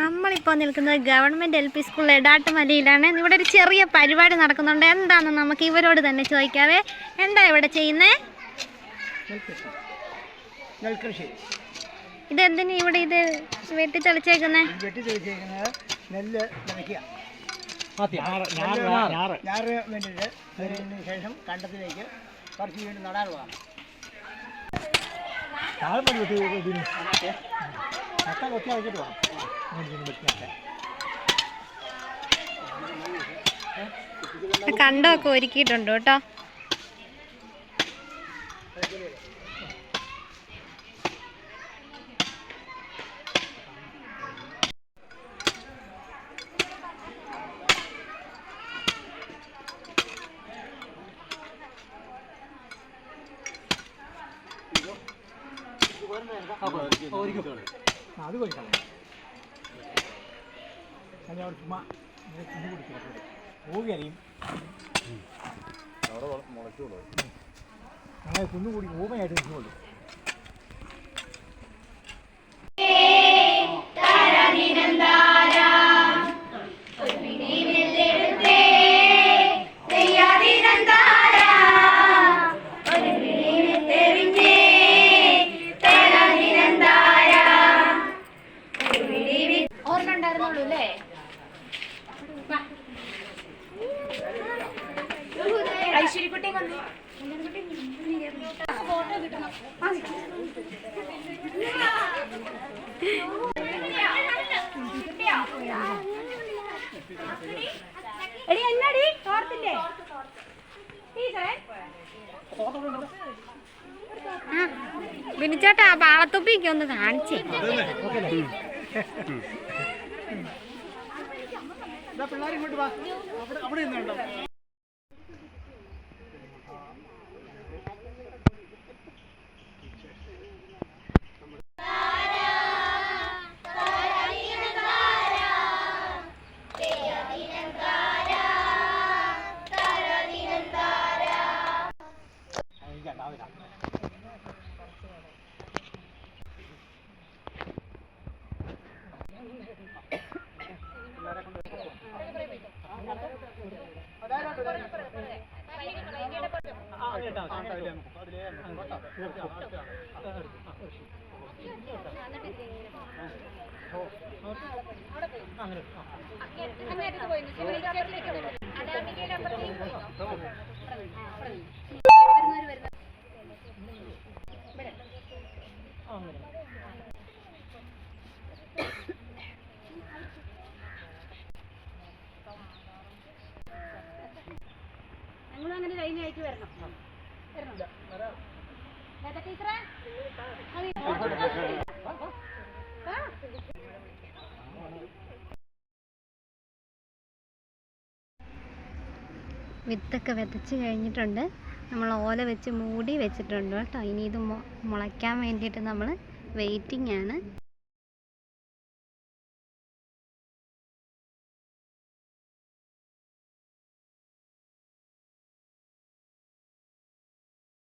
നമ്മളിപ്പോൾ നിൽക്കുന്നത് government L P school എടാട്ടുമലയിലാണ്. ഇവിടെ ഒരു ചെറിയ പരിപാടി നടക്കുന്നുണ്ട്. എന്താണെന്ന് നമുക്ക് ഇവരോട് തന്നെ ചോദിക്കാവേ. എന്താ ഇവിടെ ചെയ്യുന്നത് ഇതെന്തിനു ഇവിടെ ഇത് വെട്ടിത്തെളിച്ചേക്കുന്നത് വെട്ടിത്തെളിച്ചേക്കുന്നത് നെല്ല് ഞാറ് വേണ്ടിയിട്ട് അതിന് ശേഷം കണ്ടത്തിലേക്ക് കുറച്ച് വീണ്ടും നടാനുള്ളതാണ് താഴെ വെട്ടി ഇതിന്. നട്ട കൊത്തി വെച്ചിട്ട് വേണം ഇതിന് ഒരുക്കിയിട്ടുണ്ട് കേട്ടോ. അത് ഞാൻ അവിടെ ചുമ്മാ ഇങ്ങനെ കുഞ്ഞു കുടിക്കും ഓവിയറിയും അങ്ങനെ കുഞ്ഞുകൂടി ഓമയായിട്ട് നിൽക്കുള്ളൂ ബിനിച്ചേട്ടാ ആ പാളത്തൊപ്പിയൊക്കെ ഒന്ന് കാണിച്ചേ. പിള്ളേർ ഇങ്ങോട്ട് വാ. അവിടെ അവിടെ അങ്ങനെ ടീച്ചറെ? വിത്തൊക്കെ വിതച്ച് കഴിഞ്ഞിട്ടുണ്ട്. നമ്മൾ ഓല വെച്ച് മൂടി വെച്ചിട്ടുണ്ട് കേട്ടോ. ഇനി ഇത് മുളക്കാൻ മുളയ്ക്കാൻ വേണ്ടിയിട്ട് നമ്മൾ വെയിറ്റിംഗ് ആണ്.